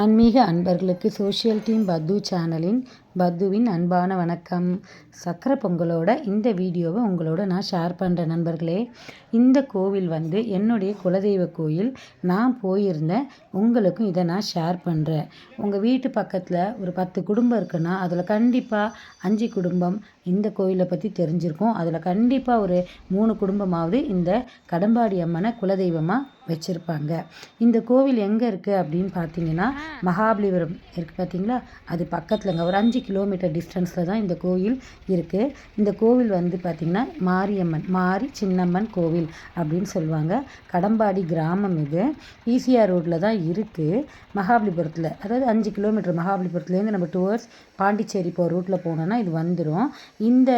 ஆன்மீக அன்பர்களுக்கு social team பத்து சேனலின் பத்துவின் அன்பான வணக்கம். சக்கரை பொங்கலோட இந்த வீடியோவை உங்களோட நான் ஷேர் பண்ணுறேன் நண்பர்களே. இந்த கோவில் வந்து என்னுடைய குலதெய்வ கோயில். நான் போயிருந்தேன் உங்களுக்கும் இதை நான் ஷேர் பண்ணுறேன் உங்கள் வீட்டு பக்கத்தில் ஒரு பத்து குடும்பம் இருக்குன்னா அதில் கண்டிப்பாக அஞ்சு குடும்பம் இந்த கோயிலை பற்றி தெரிஞ்சிருக்கும். அதில் கண்டிப்பாக ஒரு மூணு குடும்பமாவது இந்த கடம்பாடி அம்மனை குலதெய்வமாக வச்சுருப்பாங்க. இந்த கோவில் எங்கே இருக்குது அப்படின்னு பார்த்தீங்கன்னா மகாபலிபுரம் இருக்குது பார்த்தீங்களா அது பக்கத்துலங்க. ஒரு அஞ்சு கிலோமீட்டர் டிஸ்டன்ஸில் தான் இந்த கோயில் இருக்குது. இந்த கோவில் வந்து பார்த்திங்கன்னா மாரியம்மன் மாரி சின்னம்மன் கோவில் அப்படின்னு சொல்லுவாங்க. கடம்பாடி கிராமம் இது. ஈசிஆர் ரோட்டில் தான் இருக்குது. மகாபலிபுரத்தில் அதாவது அஞ்சு கிலோமீட்டர் மகாபலிபுரத்துலேருந்து நம்ம டுவர்ட்ஸ் பாண்டிச்சேரி போகிற ரூட்டில் போனோன்னா இது வந்துடும். இந்த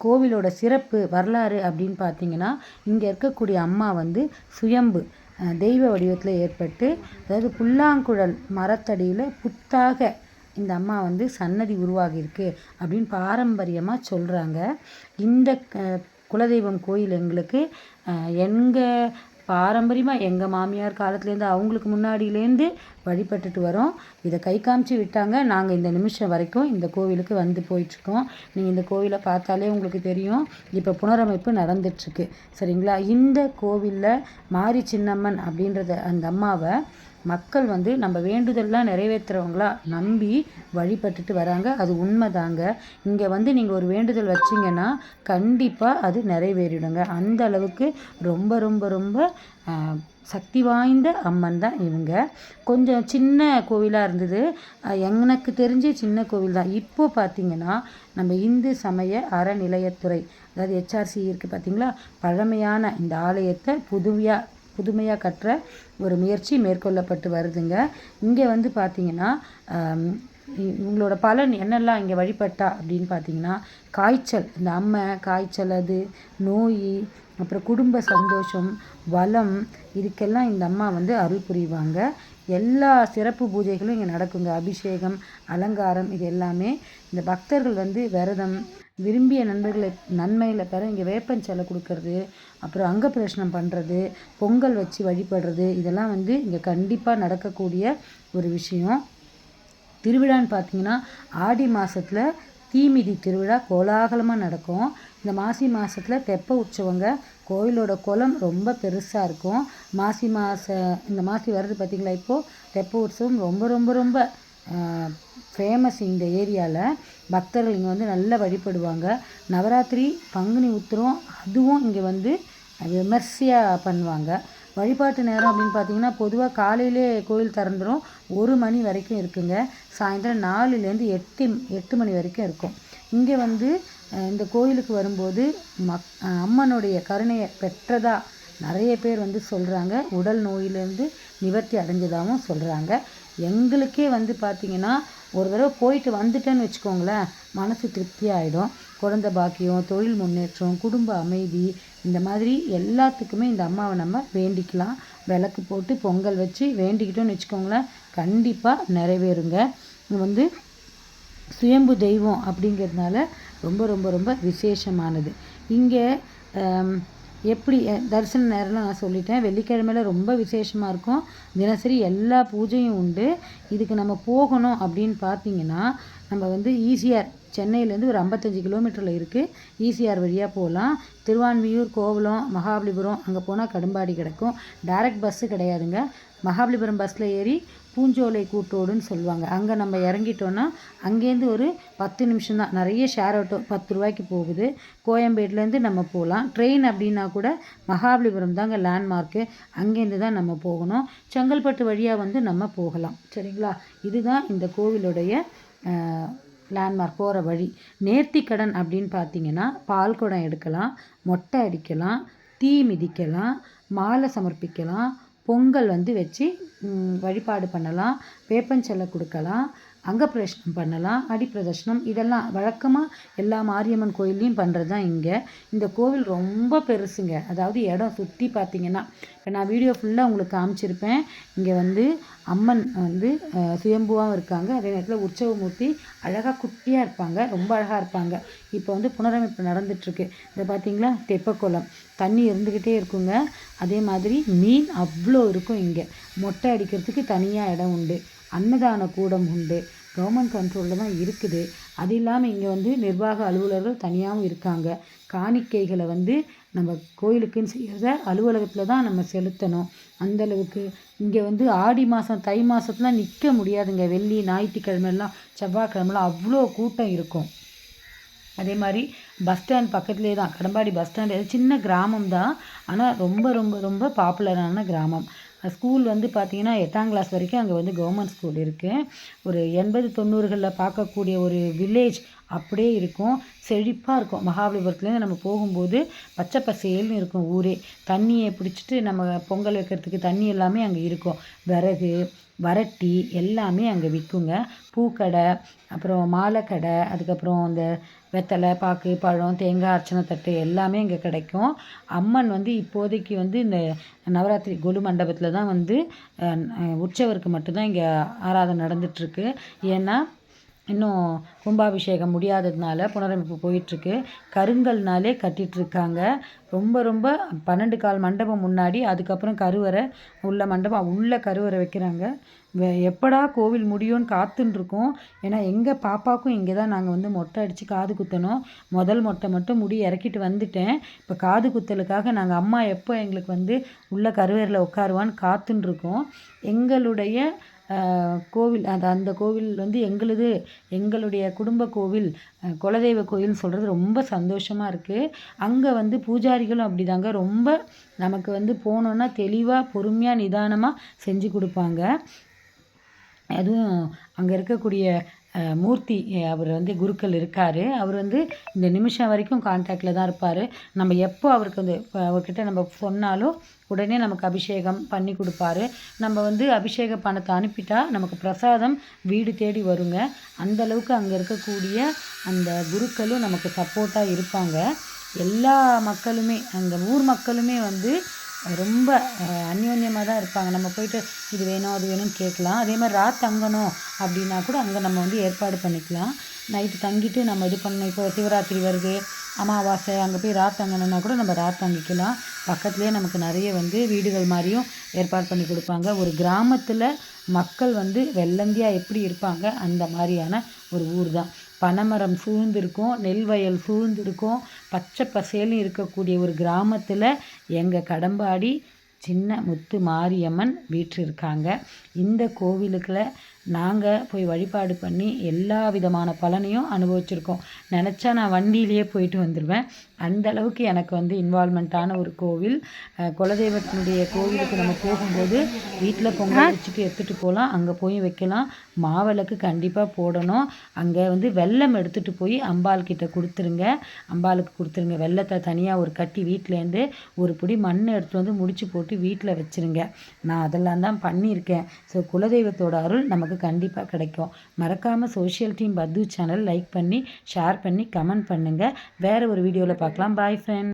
கோவிலோட சிறப்பு வரலாறு அப்படின்னு பார்த்தீங்கன்னா இங்கே இருக்கக்கூடிய அம்மா வந்து சுயம்பு தெய்வ வடிவத்தில் ஏற்பட்டு அதாவது புல்லாங்குழல் மரத்தடியில் புத்தாக இந்த அம்மா வந்து சன்னதி உருவாகியிருக்கு அப்படின்னு பாரம்பரியமாக சொல்கிறாங்க இந்த குலதெய்வம் கோயில் எங்களுக்கு எங்கள் பாரம்பரியமாக எங்கள் மாமியார் காலத்துலேருந்து அவங்களுக்கு முன்னாடியிலேருந்து வழிபட்டுட்டு வரோம். இதை கை காமிச்சு விட்டாங்க. நாங்கள் இந்த நிமிஷம் வரைக்கும் இந்த கோவிலுக்கு வந்து போயிட்டுருக்கோம். நீங்கள் இந்த கோவிலை பார்த்தாலே உங்களுக்கு தெரியும். இப்போ புனரமைப்பு நடந்துட்டுருக்கு. சரிங்களா? இந்த கோவிலில் மாரி சின்னம்மன் அப்படின்றத அந்த அம்மாவை மக்கள் வந்து நம்ம வேண்டுதல்லாம் நிறைவேற்றுறவங்களா நம்பி வழிபட்டுட்டு வராங்க. அது உண்மை தாங்க இங்கே வந்து நீங்கள் ஒரு வேண்டுதல் வச்சிங்கன்னா கண்டிப்பாக அது நிறைவேறிடுங்க. அந்த அளவுக்கு ரொம்ப ரொம்ப ரொம்ப சக்தி வாய்ந்த அம்மன் தான் இவங்க. கொஞ்சம் சின்ன கோவிலாக இருந்தது. எனக்கு தெரிஞ்ச சின்ன கோவில் தான். இப்போது பார்த்திங்கன்னா நம்ம இந்து சமய அறநிலையத்துறை அதாவது ஹெச்ஆர்சி இருக்குது பார்த்திங்களா பழமையான இந்த ஆலயத்தை புதுமையாக புதுமையாக கட்டுற ஒரு முயற்சி மேற்கொள்ளப்பட்டு வருதுங்க. இங்கே வந்து பார்த்திங்கன்னா உங்களோட பலன் என்னெல்லாம் இங்கே வழிபட்டா அப்படின்னு பார்த்தீங்கன்னா காய்ச்சல் இந்த அம்மை காய்ச்சல் அது நோய் அப்புறம் குடும்ப சந்தோஷம் வளம் இதுக்கெல்லாம் இந்த அம்மா வந்து அருள் புரிவாங்க. எல்லா சிறப்பு பூஜைகளும் இங்கே நடக்குங்க. அபிஷேகம் அலங்காரம் இது எல்லாமே. இந்த பக்தர்கள் வந்து விரதம் விரும்பிய நண்பர்களை நன்மையில் பெற இங்கே வேப்பஞ்சலை கொடுக்கறது அப்புறம் அங்க பிரச்சனம் பண்ணுறது பொங்கல் வச்சு வழிபடுறது இதெல்லாம் வந்து இங்கே கண்டிப்பாக நடக்கக்கூடிய ஒரு விஷயம். திருவிழான்னு பார்த்தீங்கன்னா ஆடி மாதத்தில் தீமிதி திருவிழா கோலாகலமாக நடக்கும். இந்த மாசி மாதத்தில் தெப்ப உற்சவங்க கோயிலோட குளம் ரொம்ப பெருசாக இருக்கும். மாசி மாத இந்த மாசி வர்றது பார்த்திங்களா இப்போது தெப்ப உற்சவம் ரொம்ப ரொம்ப ரொம்ப ஃபேமஸ் இந்த ஏரியாவில் பக்தர்கள் இங்கே வந்து நல்லா வழிபடுவாங்க. நவராத்திரி பங்குனி உத்திரம் அதுவும் இங்கே வந்து விமர்சையாக பண்ணுவாங்க. வழிபாட்டு நேரம் அப்படின்னு பார்த்தீங்கன்னா பொதுவாக காலையிலே கோயில் திறந்துடும் ஒரு மணி வரைக்கும் இருக்குங்க. சாயந்தரம் நாலுலேருந்து எட்டு எட்டு மணி வரைக்கும் இருக்கும். இங்கே வந்து இந்த கோயிலுக்கு வரும்போது மக் அம்மனுடைய கருணையை பெற்றதா நிறைய பேர் வந்து சொல்கிறாங்க உடல் நோயிலேருந்து நிவர்த்தி அடைஞ்சதாகவும் சொல்கிறாங்க எங்களுக்கே வந்து பார்த்திங்கன்னா ஒரு தடவை போயிட்டு வந்துட்டேன்னு வச்சுக்கோங்களேன் மனசு திருப்தி ஆகிடும் குழந்த பாக்கியம் தொழில் முன்னேற்றம் குடும்ப அமைதி இந்த மாதிரி எல்லாத்துக்குமே இந்த அம்மாவை நம்ம வேண்டிக்கலாம். விளக்கு போட்டு பொங்கல் வச்சு வேண்டிக்கிட்டோன்னு வச்சுக்கோங்களேன். கண்டிப்பாக நிறைவேறுங்க. வந்து சுயம்பு தெய்வம் அப்படிங்கிறதுனால ரொம்ப ரொம்ப ரொம்ப விசேஷமானது. இங்கே எப்படி தரிசன நேரம்லாம் நான் சொல்லிட்டேன். வெள்ளிக்கிழமையில் ரொம்ப விசேஷமாக இருக்கும். தினசரி எல்லா பூஜையும் உண்டு. இதுக்கு நம்ம போகணும் அப்படின்னு பார்த்தீங்கன்னா நம்ம வந்து ஈஸியாக சென்னையிலேருந்து ஒரு ஐம்பத்தஞ்சு கிலோமீட்டரில் இருக்குது ஈசிஆர் வழியாக போகலாம் திருவான்மியூர் கோவலம் மகாபலிபுரம் அங்கே போனால் கடும்பாடி கிடக்கும். டைரக்ட் பஸ்ஸு கிடையாதுங்க. மகாபலிபுரம் பஸ்ஸில் ஏறி பூஞ்சோலை கூட்டோடுன்னு சொல்லுவாங்க. அங்கே நம்ம இறங்கிட்டோன்னா அங்கேருந்து ஒரு பத்து நிமிஷம் தான். நிறைய ஷேர் ஆட்டோ பத்து ரூபாய்க்கு போகுது. கோயம்பேட்லேருந்து நம்ம போகலாம் ட்ரெயின் அப்படின்னா கூட மகாபலிபுரம் தாங்க லேண்ட்மார்க்கு அங்கேருந்து தான் நம்ம போகணும். செங்கல்பட்டு வழியாக வந்து நம்ம போகலாம். சரிங்களா? இதுதான் இந்த கோவிலுடைய லேண்ட்மார்க் போகிற வழி. நேர்த்தி கடன் அப்படின்னு பார்த்தீங்கன்னா பால் குடம் எடுக்கலாம் மொட்டை அடிக்கலாம் தீ மிதிக்கலாம் மாலை சமர்ப்பிக்கலாம் பொங்கல் வந்து வச்சு வழிபாடு பண்ணலாம் வேப்பஞ்சலை கொடுக்கலாம் அங்கப்பிரதர்ஷனம் பண்ணலாம் அடிப்பிரதர்ஷனம் இதெல்லாம் வழக்கமாக எல்லா மாரியம்மன் கோயில்லையும் பண்ணுறது தான் இங்கே. இந்த கோவில் ரொம்ப பெருசுங்க. அதாவது இடம் சுற்றி பார்த்திங்கன்னா இப்போ நான் வீடியோ ஃபுல்லாக உங்களுக்கு காமிச்சிருப்பேன். இங்கே வந்து அம்மன் வந்து சுயம்புவாகவும் இருக்காங்க. அதே நேரத்தில் உற்சவமூர்த்தி அழகாக குட்டியாக இருப்பாங்க. ரொம்ப அழகாக இருப்பாங்க. இப்போ வந்து புனரமைப்பு நடந்துட்டுருக்கு. இதை பார்த்தீங்களா தெப்பக்குளம். தண்ணி இருந்துக்கிட்டே இருக்குங்க. அதே மாதிரி மீன் அவ்வளோ இருக்கும் இங்கே. மொட்டை அடிக்கிறதுக்கு தனியாக இடம் உண்டு. அன்னதான கூடம் உண்டு. கவர்மெண்ட் கண்ட்ரோலில் தான் இருக்குது. அது இல்லாமல் இங்கே வந்து நிர்வாக அலுவலர்கள் தனியாகவும் இருக்காங்க. காணிக்கைகளை வந்து நம்ம கோயிலுக்குன்னு செய்கிறத அலுவலகத்தில் தான் நம்ம செலுத்தணும். அந்தளவுக்கு இங்கே வந்து ஆடி மாதம் தை மாதத்துலாம் நிற்க முடியாதுங்க. வெள்ளி ஞாயிற்றுக்கிழமெல்லாம் செவ்வாய்க்கிழமெல்லாம் அவ்வளோ கூட்டம் இருக்கும். அதே மாதிரி பஸ் ஸ்டாண்ட் பக்கத்துலேயே தான் கடம்பாடி பஸ் ஸ்டாண்டு சின்ன கிராமம் தான். ஆனால் ரொம்ப ரொம்ப ரொம்ப பாப்புலரான கிராமம். ஸ்கூல் வந்து பார்த்திங்கன்னா எட்டாம் கிளாஸ் வரைக்கும் அங்கே வந்து கவர்மெண்ட் ஸ்கூல் இருக்குது ஒரு எண்பது தொண்ணூறுகளில் பார்க்கக்கூடிய ஒரு வில்லேஜ் அப்படியே இருக்கும். செழிப்பாக இருக்கும். மகாபலிபுரத்துலேருந்து நம்ம போகும்போது பச்சை பசேல்னு இருக்கும் ஊரே. தண்ணியை பிடிச்சிட்டு நம்ம பொங்கல் வைக்கிறதுக்கு தண்ணி எல்லாமே அங்கே இருக்கும். விறகு வரட்டி எல்லாமே அங்கே விற்குங்க. பூக்கடை அப்புறம் மாலை கடை அதுக்கப்புறம் இந்த வெத்தலை பாக்கு பழம் தேங்காய் அர்ச்சனை தட்டு எல்லாமே இங்கே கிடைக்கும். அம்மன் வந்து இப்போதைக்கு வந்து இந்த நவராத்திரி கொலு மண்டபத்தில் தான் வந்து உற்சவருக்கு மட்டும்தான் இங்கே ஆராதனை நடந்துகிட்ருக்கு ஏன்னா இன்னும் கும்பாபிஷேகம் முடியாததுனால புனரமைப்பு போயிட்டுருக்கு. கருங்கல்னாலே கட்டிகிட்ருக்காங்க ரொம்ப ரொம்ப பன்னெண்டு கால் மண்டபம் முன்னாடி அதுக்கப்புறம் கருவறை உள்ள மண்டபம் உள்ள கருவறை வைக்கிறாங்க. எப்படா கோவில் முடியும்னு காத்துன்ருக்கோம். ஏன்னா எங்கள் பாப்பாவுக்கும் இங்கே தான் நாங்கள் வந்து மொட்டை அடித்து காது குத்தணும். முதல் மொட்டை மட்டும் முடி இறக்கிட்டு வந்துட்டேன். இப்போ காது குத்தலுக்காக நாங்கள் அம்மா எப்போ எங்களுக்கு வந்து உள்ள கருவறையில் உட்காருவான்னு காத்துன்ருக்கோம். எங்களுடைய கோவில் அது அந்த கோவில் வந்து எங்களுது எங்களுடைய குடும்ப கோவில் குலதெய்வ கோவில்னு சொல்கிறது ரொம்ப சந்தோஷமாக இருக்குது அங்கே வந்து பூஜாரிகளும் அப்படிதாங்க. ரொம்ப நமக்கு வந்து போனோன்னா தெளிவாக பொறுமையாக நிதானமாக செஞ்சு கொடுப்பாங்க. அதுவும் அங்கே இருக்கக்கூடிய மூர்த்தி அவர் வந்து குருக்கள் இருக்கார். அவர் வந்து இந்த நிமிஷம் வரைக்கும் கான்டாக்டில் தான் இருப்பார். நம்ம எப்போ அவருக்கு வந்து அவர்கிட்ட நம்ம சொன்னாலும் உடனே நமக்கு அபிஷேகம் பண்ணி கொடுப்பாரு. நம்ம வந்து அபிஷேக பணத்தை அனுப்பிட்டா நமக்கு பிரசாதம் வீடு தேடி வருங்க. அந்தளவுக்கு அங்கே இருக்கக்கூடிய அந்த குருக்களும் நமக்கு சப்போர்ட்டாக இருப்பாங்க. எல்லா மக்களுமே அந்த ஊர் மக்களுமே வந்து ரொம்ப அந்யோன்யமாக தான் இருப்பாங்க. நம்ம போயிட்டு இது வேணும் அது வேணும்னு கேட்கலாம். அதே மாதிரி ராத் தங்கணும் அப்படின்னா கூட அங்கே நம்ம வந்து ஏற்பாடு பண்ணிக்கலாம். நைட்டு தங்கிட்டு நம்ம இது பண்ணணும். இப்போ சிவராத்திரி வருது அமாவாசை அங்கே போய் ராத் தங்கணும்னா கூட நம்ம ராத் தங்கிக்கலாம். பக்கத்துலேயே நமக்கு நிறைய வந்து வீடுகள் மாதிரியும் ஏற்பாடு பண்ணி கொடுப்பாங்க. ஒரு கிராமத்தில் மக்கள் வந்து வெள்ளந்தியாக எப்படி இருப்பாங்க அந்த மாதிரியான ஒரு ஊர் தான். பனைமரம் சூழ்ந்திருக்கும் நெல் வயல் சூழ்ந்திருக்கும் பச்சை பசேலும் இருக்கக்கூடிய ஒரு கிராமத்தில் எங்கள் கடம்பாடி சின்ன முத்து மாரியம்மன் வீற்றிருக்காங்க. இந்த கோவிலுக்குள்ள நாங்கள் போய் வழிபாடு பண்ணி எல்லா விதமான பலனையும் அனுபவிச்சிருக்கோம். நினச்சா நான் வண்டியிலேயே போயிட்டு வந்துடுவேன் அந்த அளவுக்கு எனக்கு வந்து இன்வால்மெண்ட்டான ஒரு கோவில். குலதெய்வத்தினுடைய கோவிலுக்கு நம்ம போகும்போது வீட்டில் பொங்கல் வச்சுட்டு எடுத்துகிட்டு போகலாம். அங்கே போய் வைக்கலாம். மாவிளக்கு கண்டிப்பாக போடணும். அங்கே வந்து வெள்ளம் எடுத்துகிட்டு போய் அம்பாள் கிட்ட கொடுத்துருங்க. அம்பாளுக்கு கொடுத்துருங்க. வெள்ளத்தை தனியாக ஒரு கட்டி வீட்டிலேருந்து ஒரு பிடி மண் எடுத்து வந்து முடிச்சு போட்டு வீட்டில் வச்சுருங்க. நான் அதெல்லாம் தான் பண்ணியிருக்கேன். ஸோ குலதெய்வத்தோட அருள் நமக்கு உங்களுக்கு கண்டிப்பாக கிடைக்கும். மறக்காமல் சோஷியல் டீம் பத்து சேனல் லைக் பண்ணி ஷேர் பண்ணி கமெண்ட் பண்ணுங்கள் வேறு ஒரு வீடியோவில் பார்க்கலாம். பாய் ஃப்ரெண்ட்